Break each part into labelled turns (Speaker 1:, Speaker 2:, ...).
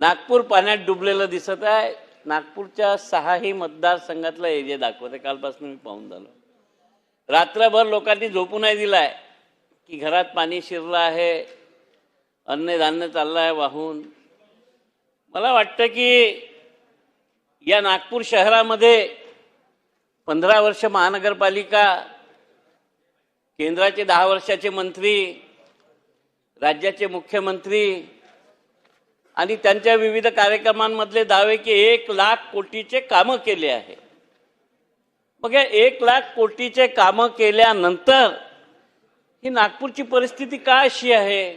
Speaker 1: नागपूर पाण्यात डुबलेलं दिसत आहे. नागपूरच्या सहाही मतदारसंघातला एरिया दाखवते. कालपासून मी पाहून झालो. रात्रभर लोकांनी झोपू नाही दिलाय. की घरात पाणी शिरलं आहे. अन्नधान्य चाललं आहे वाहून. मला वाटतं की या नागपूर शहरामध्ये पंधरा वर्ष महानगरपालिका केंद्राचे दहा वर्षाचे मंत्री राज्याचे मुख्यमंत्री आणि त्यांच्या विविध कार्यक्रमांमधले दावे की एक लाख कोटीचे कामं केले आहे. मग या एक लाख कोटीचे कामं केल्यानंतर ही नागपूरची परिस्थिती का अशी आहे?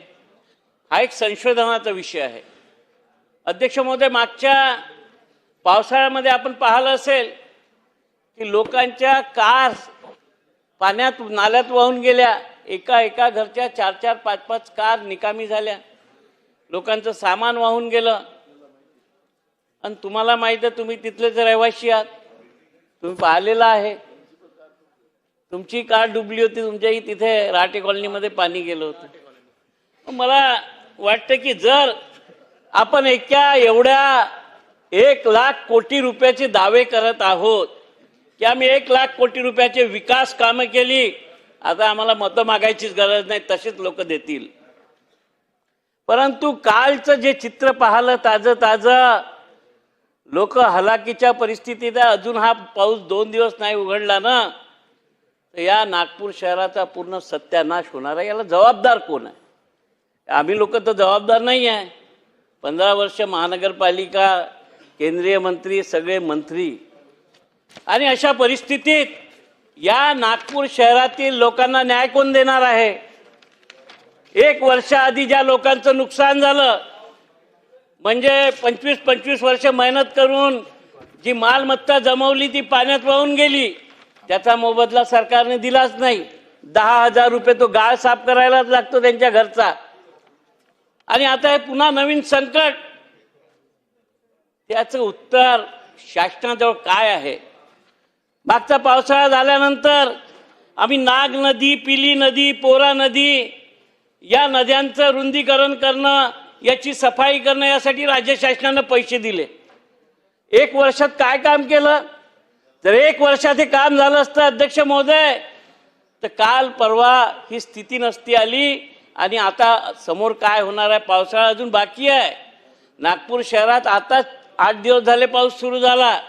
Speaker 1: हा एक संशोधनाचा विषय आहे. अध्यक्ष महोदय मागच्या पावसाळ्यामध्ये आपण पाहिलं असेल की लोकांच्या कार पाण्यात नाल्यात वाहून गेल्या. एका एका घरच्या चार चार पाच पाच कार निकामी झाल्या. लोकांचं सामान वाहून गेलं. आणि तुम्हाला माहीत आहे तुम्ही तिथलेच रहिवाशी आहात. तुम्ही पाहिलेलं आहे. तुमची कार डुबली होती तुमच्याही तिथे राटे कॉलनीमध्ये पाणी गेलं होतं. मला वाटतं की जर आपण एका एवढ्या एक लाख कोटी रुपयाचे दावे करत आहोत की आम्ही एक लाख कोटी रुपयाचे विकास कामं केली आता आम्हाला मतं मागायचीच गरज नाही तसेच लोक देतील. परंतु कालचं जे चित्र पाहिलं ताजं ताजं लोक हलाकीच्या परिस्थितीत अजून हा पाऊस दोन दिवस नाही उघडला ना तर या नागपूर शहराचा पूर्ण सत्यानाश होणार आहे याला जबाबदार कोण आहे? आम्ही लोक तर जबाबदार नाही आहे. पंधरा वर्ष महानगरपालिका केंद्रीय मंत्री सगळे मंत्री. आणि अशा परिस्थितीत या नागपूर शहरातील लोकांना न्याय कोण देणार आहे? एक वर्षाआधी ज्या लोकांचं नुकसान झालं म्हणजे पंचवीस पंचवीस वर्ष मेहनत करून जी मालमत्ता जमवली ती पाण्यात वाहून गेली त्याचा मोबदला सरकारने दिलाच नाही. दहा हजार रुपये तो गाळ साफ करायलाच लागतो त्यांच्या घरचा. आणि आता हे पुन्हा नवीन संकट. त्याचं उत्तर शासनाजवळ काय आहे? मागचा पावसाळा झाल्यानंतर आम्ही नाग नदी पिली नदी पोरा नदी या नद्यांचं रुंदीकरण करणं याची सफाई करणं यासाठी राज्य शासनानं पैसे दिले. एक वर्षात काय काम केलं? जर एक वर्षात हे काम झालं असतं अध्यक्ष महोदय तर काल परवा ही स्थिती नसती आली आणि आता समोर काय होणार आहे पावसाळा अजून बाकी आहे. नागपूर शहरात आताच आठ दिवस झाले पाऊस सुरू झाला.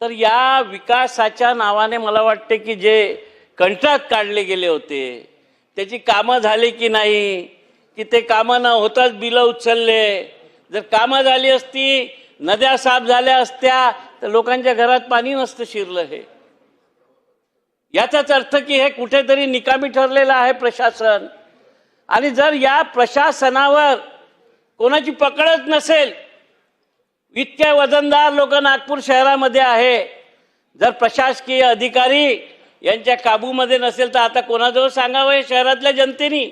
Speaker 1: तर या विकासाच्या नावाने मला वाटते की जे कंत्राट काढले गेले होते त्याची कामं झाली की नाही? की ते कामं न होताच बिलं उचलले. जर कामं झाली असती नद्या साफ झाल्या असत्या तर लोकांच्या घरात पाणी नसतं शिरलं हे. याचाच अर्थ की हे कुठेतरी निकामी ठरलेलं आहे प्रशासन. आणि जर या प्रशासनावर कोणाची पकडच नसेल इतके वजनदार लोक नागपूर शहरामध्ये आहे. जर प्रशासकीय अधिकारी यांच्या काबूमध्ये नसेल तर आता कोणाजवळ सांगावं हे शहरातल्या जनतेनी?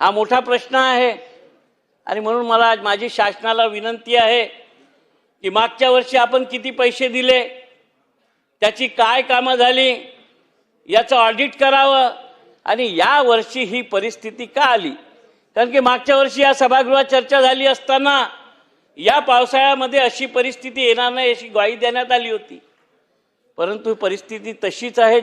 Speaker 1: हा मोठा प्रश्न आहे. आणि म्हणून मला आज माझी शासनाला विनंती आहे की मागच्या वर्षी आपण किती पैसे दिले त्याची काय कामं झाली याचं ऑडिट करावं आणि या वर्षी ही परिस्थिती का आली? कारण की मागच्या वर्षी या सभागृहात चर्चा झाली असताना या पावसाळ्यामध्ये अशी परिस्थिती येणार नाही अशी ग्वाही देण्यात आली होती. परंतु परिस्थिती तशीच आहे.